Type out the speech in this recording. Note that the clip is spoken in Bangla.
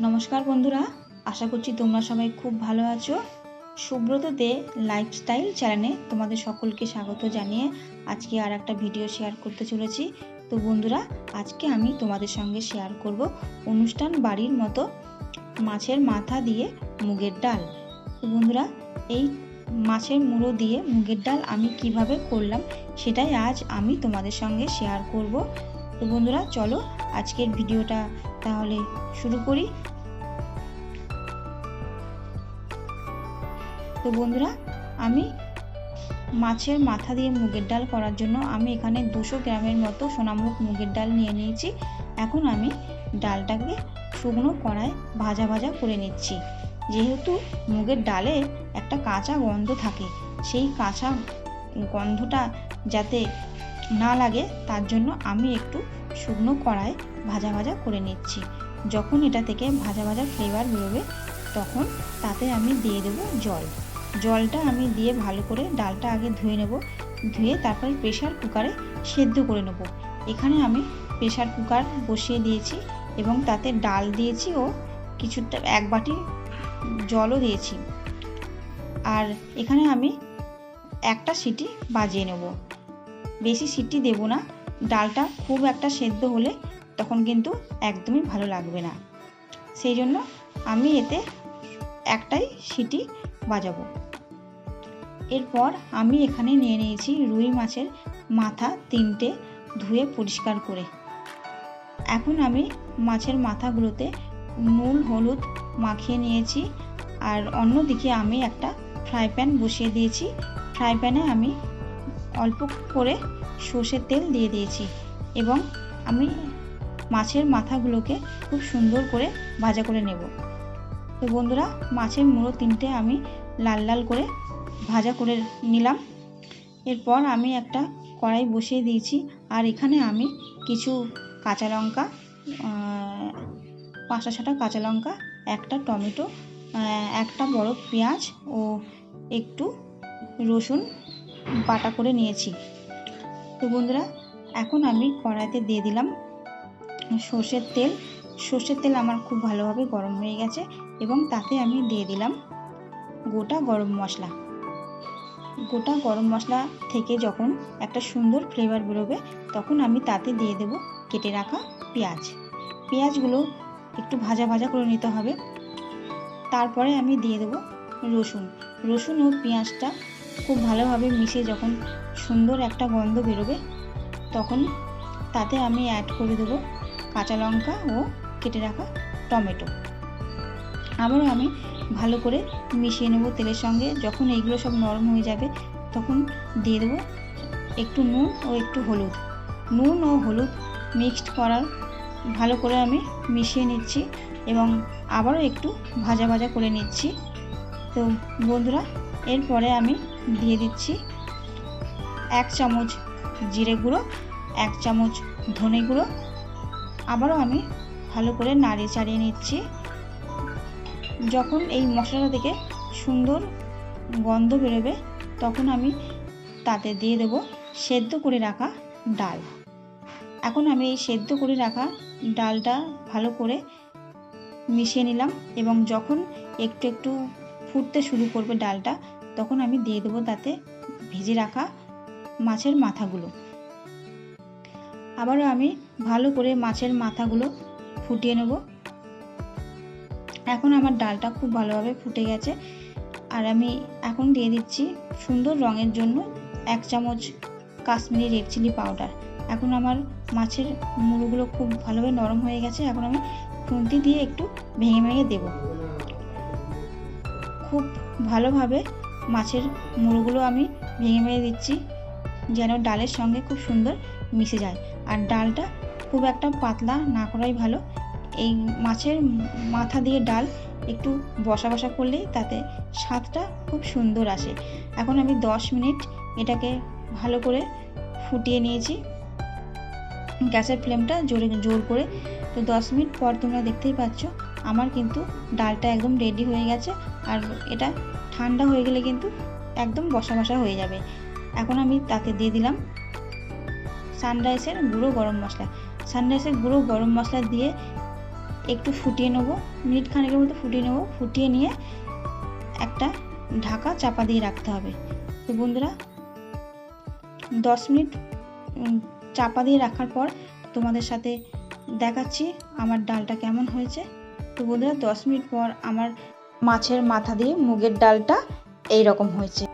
নমস্কার বন্ধুরা, আশা করছি তোমরা সবাই খুব ভালো আছো। সুব্রত দে লাইফস্টাইল চ্যানেলে তোমাদের সকলকে স্বাগত জানিয়ে আজকে আর একটা ভিডিও শেয়ার করতে চলেছি। তো বন্ধুরা, আজকে আমি তোমাদের সঙ্গে শেয়ার করব অনুষ্ঠান বাড়ির মতো মাছের মাথা দিয়ে মুগের ডাল। তো বন্ধুরা, এই মাছের মুড়ো দিয়ে মুগের ডাল আমি কীভাবে করলাম সেটাই আজ আমি তোমাদের সঙ্গে শেয়ার করব। তো বন্ধুরা, চলো আজকের ভিডিওটা তাহলে শুরু করি। তো বন্ধুরা, আমি মাছের মাথা দিয়ে মুগের ডাল করার জন্য আমি এখানে দুশো গ্রামের মতো সোনামুখ মুগের ডাল নিয়ে নিয়েছি। এখন আমি ডালটাকে শুকনো কড়ায় ভাজা ভাজা করে নিচ্ছি। যেহেতু মুগের ডালে একটা কাঁচা গন্ধ থাকে, সেই কাঁচা গন্ধটা যাতে না লাগে, তার জন্য আমি একটু শুকনো কড়ায় ভাজা ভাজা করে নিচ্ছি। যখন এটা থেকে ভাজা ভাজা ফ্লেভার বেরোবে, তখন তাতে আমি দিয়ে দেবো জল। জলটা আমি দিয়ে ভালো করে ডালটা আগে ধুয়ে নেব। ধুয়ে তারপরে প্রেশার কুকারে সেদ্ধ করে নেব। এখানে আমি প্রেশার কুকার বসিয়ে দিয়েছি এবং তাতে ডাল দিয়েছি ও কিছুটা, এক বাটি জলও দিয়েছি। আর এখানে আমি একটা সিটি বাজিয়ে নেব। বেশি সিটি দেব না। ডালটা খুব একটা সেদ্ধ হলে তখন কিন্তু একদমই ভালো লাগবে না। সেই জন্য আমি এতে একটাই সিটি বাজাবো। এরপর আমি এখানে নিয়ে নিয়েছি রুই মাছের মাথা তিনটে ধুয়ে পরিষ্কার করে। এখন আমি মাছের মাথাগুলোতে নুন, হলুদ মাখিয়ে নিয়েছি আর অন্যদিকে আমি একটা ফ্রাই প্যান বসিয়ে দিয়েছি। ফ্রাই প্যানে আমি অল্প করে সর্ষের তেল দিয়ে দিয়েছি এবং আমি মাছের মাথাগুলোকে খুব সুন্দর করে ভাজা করে নেব। তো বন্ধুরা, মাছের মুড়ো তিনটে আমি লাল লাল করে ভাজা করে নিলাম। এরপর আমি একটা কড়াই বসিয়ে দিয়েছি আর এখানে আমি কিছু কাঁচা লঙ্কা পাঁচটা ছটা কাঁচা লঙ্কা, একটা টমেটো একটা বড় পেঁয়াজ ও একটু রসুন বাটা করে নিয়েছি। তো বন্ধুরা, এখন আমি কড়াইতে দিয়ে দিলাম সর্ষের তেল সর্ষের তেল আমার খুব ভালোভাবে গরম হয়ে গেছে এবং তাতে আমি দিয়ে দিলাম গোটা গরম মশলা। গোটা গরম মশলা থেকে যখন একটা সুন্দর ফ্লেভার বেরোবে, তখন আমি তাতে দিয়ে দেব কেটে রাখা পেঁয়াজ। পেঁয়াজগুলো একটু ভাজা ভাজা করে নিতে হবে। তারপরে আমি দিয়ে দেব রসুন। রসুন ও পেঁয়াজটা খুব ভালোভাবে মিশে যখন সুন্দর একটা গন্ধ বেরোবে, তখন তাতে আমি অ্যাড করে দেবো কাঁচা লঙ্কা ও কেটে রাখা টমেটো। আবারও আমি ভালো করে মিশিয়ে নেব তেলের সঙ্গে। যখন এইগুলো সব নরম হয়ে যাবে, তখন দিয়ে দেবো একটু নুন ও একটু হলুদ। নুন ও হলুদ মিক্সড করার ভালো করে আমি মিশিয়ে নিচ্ছি এবং আবারও একটু ভাজা ভাজা করে নিচ্ছি। তো বন্ধুরা, এরপরে আমি দিয়ে দিচ্ছি এক চামচ জিরে গুঁড়ো, এক চামচ ধনে গুঁড়ো আবারও আমি ভালো করে নাড়িয়ে চাড়িয়ে নিচ্ছি। যখন এই মশলাটা থেকে সুন্দর গন্ধ বেরোবে, তখন আমি তাতে দিয়ে দেব সেদ্ধ করে রাখা ডাল। এখন আমি এই সেদ্ধ করে রাখা ডালটা ভালো করে মিশিয়ে নিলাম এবং যখন একটু একটু ফুটতে শুরু করবে ডালটা, তখন আমি দিয়ে দেবো তাতে ভেজে রাখা মাছের মাথাগুলো। আবারও আমি ভালো করে মাছের মাথাগুলো ফুটিয়ে নেব। এখন আমার ডালটা খুব ভালোভাবে ফুটে গেছে। আর আমি এখন দিয়ে দিচ্ছি সুন্দর রঙের জন্য এক চামচ কাশ্মীরি রেড চিলি পাউডার। এখন আমার মাছের মুড়োগুলো খুব ভালোভাবে নরম হয়ে গেছে। এখন আমি খুন্তি দিয়ে একটু ভেঙে ভেঙে দেব। খুব ভালোভাবে মাছের মুড়োগুলো আমি ভেঙে ভেঙে দিচ্ছি যেন ডালের সঙ্গে খুব সুন্দর মিশে যায়। আর ডালটা খুব একটা পাতলা না করাই ভালো। এই মাছের মাথা দিয়ে ডাল একটু বসা বসা করলেই তাতে স্বাদটা খুব সুন্দর আসে। এখন আমি দশ মিনিট এটাকে ভালো করে ফুটিয়ে নিয়েছি। গ্যাসের ফ্লেমটা জোরে জোর করে। তো দশ মিনিট পর তোমরা দেখতেই পাচ্ছ, আমার কিন্তু ডালটা একদম রেডি হয়ে গেছে। আর এটা ঠান্ডা হয়ে গেলে কিন্তু একদম বসা বসা হয়ে যাবে। এখন আমি তাতে দিয়ে দিলাম সানরাইসের গুঁড়ো গরম মশলা। সানরাইসের গুঁড়ো গরম মশলা দিয়ে একটু ফুটিয়ে নেব। মিনিট খানেকের মতো ফুটিয়ে নেব। ফুটিয়ে নিয়ে একটা ঢাকা চাপা দিয়ে রাখতে হবে। তো বন্ধুরা, দশ মিনিট চাপা দিয়ে রাখার পর তোমাদের সাথে দেখাচ্ছি আমার ডালটা কেমন হয়েছে। তো বন্ধুরা, দশ মিনিট পর আমার মাছের মাথা দিয়ে মুগের ডালটা এই রকম হয়েছে।